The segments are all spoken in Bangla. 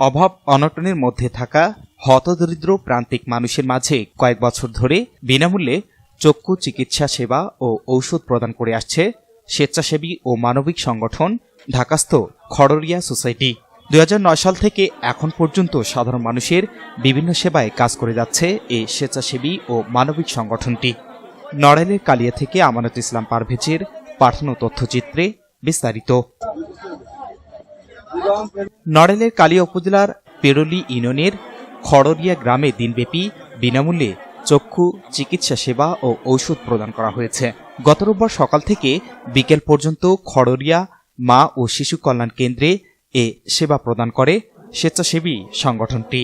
অভাব অনটনের মধ্যে থাকা হতদরিদ্র প্রান্তিক মানুষের মাঝে কয়েক বছর ধরে বিনামূল্যে চক্ষু চিকিৎসা সেবা ও ঔষধ প্রদান করে আসছে স্বেচ্ছাসেবী ও মানবিক সংগঠন ঢাকাস্থ খড়রিয়া সোসাইটি। দু হাজার নয় সাল থেকে এখন পর্যন্ত সাধারণ মানুষের বিভিন্ন সেবায় কাজ করে যাচ্ছে এই স্বেচ্ছাসেবী ও মানবিক সংগঠনটি। নড়াইলের কালিয়া থেকে আমানত ইসলাম পারভেজের পাঠানো তথ্যচিত্রে বিস্তারিত। নড়াইলের কালিয়া উপজেলার পেরোলি ইউনিয়নের খড়রিয়া গ্রামে দিনব্যাপী বিনামূল্যে চক্ষু চিকিৎসা সেবা ও ঔষধ প্রদান করা হয়েছে। গত রোববার সকাল থেকে বিকেল পর্যন্ত খড়রিয়া মা ও শিশু কল্যাণ কেন্দ্রে এ সেবা প্রদান করে স্বেচ্ছাসেবী সংগঠনটি।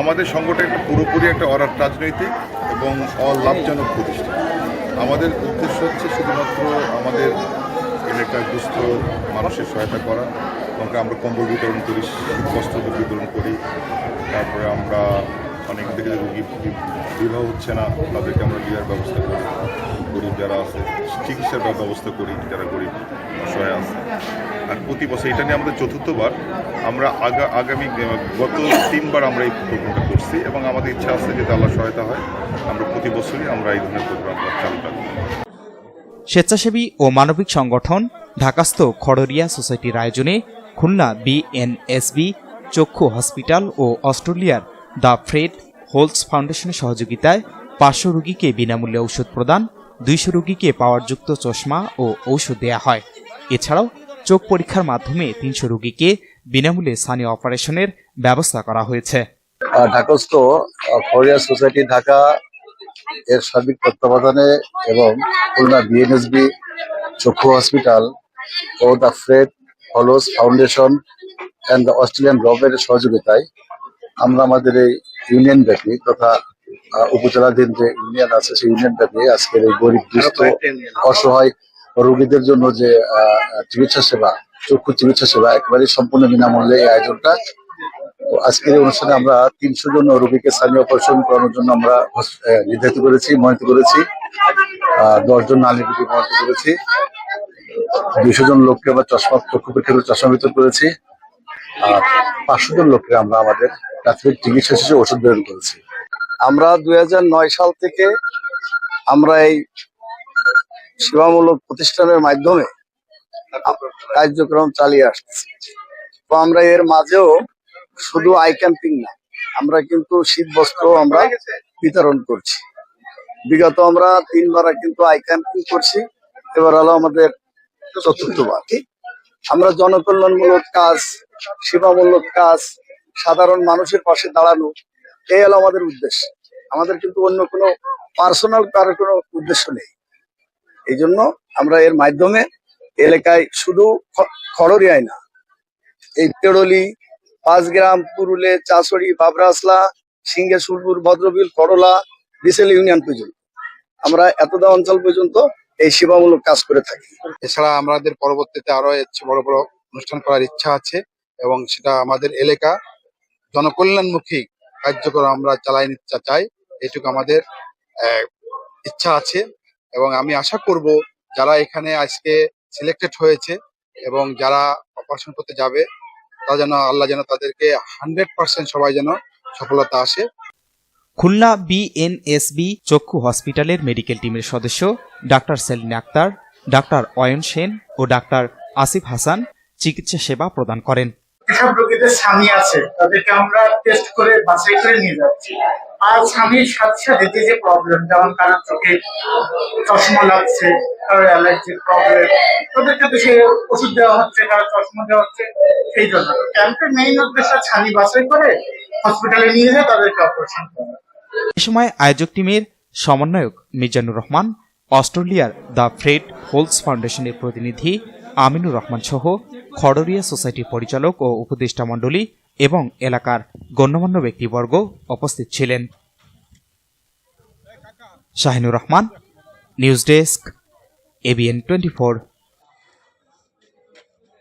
আমাদের সংগঠন পুরোপুরি একটা অরার রাজনৈতিক এবং অলাভজনক প্রতিষ্ঠান। আমাদের উদ্দেশ্য হচ্ছে শুধুমাত্র আমাদের এলাকায় দুস্থ মানুষের সহায়তা করা এবং আমরা কম্বল বিতরণ করি বস্ত্র বিতরণ করি। তারপরে আমরা অনেক থেকে রোগী বিবাহ হচ্ছে না, তাদেরকে আমরা বিয়ের ব্যবস্থা করি। গরিব যারা আছে, চিকিৎসার ব্যবস্থা করি, যারা গরিব অসহায় আছে। আর প্রতি বছর এটা নিয়ে আমাদের চতুর্থবার আমরা আগা, আগামী গত তিনবার আমরা এই প্রোগ্রামটা করছি এবং আমাদের ইচ্ছা আছে যদি আল্লাহ সহায়তা হয়। আমরা প্রতি বছরই আমরা এই ধরনের প্রোগ্রাম চালু রাখব স্বেচ্ছাসেবী ও মানবিক সংগঠন, ঢাকাস্থ খড়রিয়া সোসাইটির আয়োজনে খুলনা বিএনএসবি চক্ষু হসপিটাল ও অস্ট্রেলিয়ার দ্য ফ্রেড হোলস ফাউন্ডেশনের সহযোগিতায় পাঁচশো রোগীকে বিনামূল্যে ঔষধ প্রদান, দুইশো রোগীকে পাওয়ারযুক্ত চশমা ও ঔষধ দেয়া হয়। এছাড়াও চোখ পরীক্ষার মাধ্যমে তিনশো রোগীকে বিনামূল্যে স্থানীয় অপারেশনের ব্যবস্থা করা হয়েছে। সোসাইটি ঢাকা এর সার্বিক তত্ত্বাবধানে এবং খুলনা বিএনএসবি চক্ষু hospital O the Fred Hollows foundation and the Australian গভর্নমেন্টের সহযোগিতায় আমরা আমাদের এই ইউনিয়ন ব্যাপী তথা উপজেলাধীন যে ইউনিয়ন আছে সেই ইউনিয়ন ব্যাপী আজকের এই গরিব দুস্থ অসহায় রোগীদের জন্য যে চিকিৎসা সেবা চক্ষু চিকিৎসা সেবা একেবারে সম্পূর্ণ বিনামূল্যে এই আয়োজনটা। আজকের এই অনুষ্ঠানে আমরা তিনশো জন রোগীকে স্থানীয় অপারেশন করানোর জন্য আমরা নির্ধারিত করেছি মনোনীত করেছি। দশ জন নালী রোগী মনোনীত করেছি। দুইশো জন লোককে আমরা চশমা চক্ষু পরীক্ষা চশমা বিতরণ করেছি। আর পাঁচশো জন লোককে আমরা আমাদের প্রাথমিক চিকিৎসা শেষে ওষুধ বিতরণ করেছি। আমরা দুই নয় সাল থেকে আমরা এই সেবামূলক প্রতিষ্ঠানের মাধ্যমে কার্যক্রম চালিয়ে আসতেছি। তো আমরা এর মাঝেও শুধু আই ক্যাম্পিং না, আমরা কিন্তু শীত বস্ত্র আমরা বিতরণ করছি। বিগত আমরা তিনবার কিন্তু আই ক্যাম্পিং করছি। এবার হলো আমাদের চতুর্থবার আমরা জনকল্যাণমূলক কাজ, সেবামূলক কাজ, সাধারণ মানুষের পাশে দাঁড়ানো, এই হলো আমাদের উদ্দেশ্য। আমাদের কিন্তু অন্য কোনো পার্সোনাল কারও কোনো উদ্দেশ্য নেই। এই জন্য আমরা এর মাধ্যমে এলাকায় শুধু খড়রিয়ায় না, এই পেড়লি পাঁচগ্রাম, পুরুলে, চাষড়ি বাবরাসলা সিঙ্গে সুরপুর, ভদ্রবিল, করলা, বিসেল ইউনিয়ন পর্যন্ত। আমরা এতদা অঞ্চল পর্যন্ত এই সেবামূলক কাজ করে থাকি। এছাড়া আমাদের পরবর্তীতে আরও বড় বড় অনুষ্ঠান করার ইচ্ছা আছে এবং সেটা আমাদের এলাকা জনকল্যাণমুখী কার্যক্রম আমরা চালাই নিতে চাই। এটুকু আমাদের ইচ্ছা আছে এবং আমি আশা করব যারা এখানে আজকে সিলেক্টেড হয়েছে এবং যারা অপারেশন করতে যাবে তারা যেন আল্লাহ যেন তাদেরকে হান্ড্রেড পার্সেন্ট সবাই যেন সফলতা আসে। খুলনা বিএনএসবি চক্ষু হসপিটালের মেডিকেল টিমের সদস্য ডাক্তার সেলিন আক্তার ডাক্তার অয়ন সেন ও ডাক্তার আসিফ হাসান চিকিৎসা সেবা প্রদান করেন। যেসব রোগীদের স্বামী আছে তাদেরকে আমরা টেস্ট করে বাছাই করে নিয়ে যাচ্ছি। আর স্বামীর সাথে সাথে যে যে প্রবলেম যেমন কারোর চোখে চশমা লাগছে কারোর অ্যালার্জির প্রবলেম তাদেরকে তো ওষুধ দেওয়া হচ্ছে কারও চশমা দেওয়া হচ্ছে সেই জন্য। ক্যাম্পের মেইন উদ্দেশ্য স্বামী বাছাই করে হসপিটালে নিয়ে যায় তাদেরকে অপারেশন করা। এ সময় আয়োজক টিমের সমন্বয়ক মিজানুর রহমান অস্ট্রেলিয়ার দ্য ফ্রেড হোলস ফাউন্ডেশনের প্রতিনিধি আমিনুর রহমান সহ খড়রিয়া সোসাইটির পরিচালক ও উপদেষ্টা মণ্ডলী এবং এলাকার গণ্যমান্য ব্যক্তিবর্গ উপস্থিত ছিলেন। Shahinur Rahman, news desk ABN twenty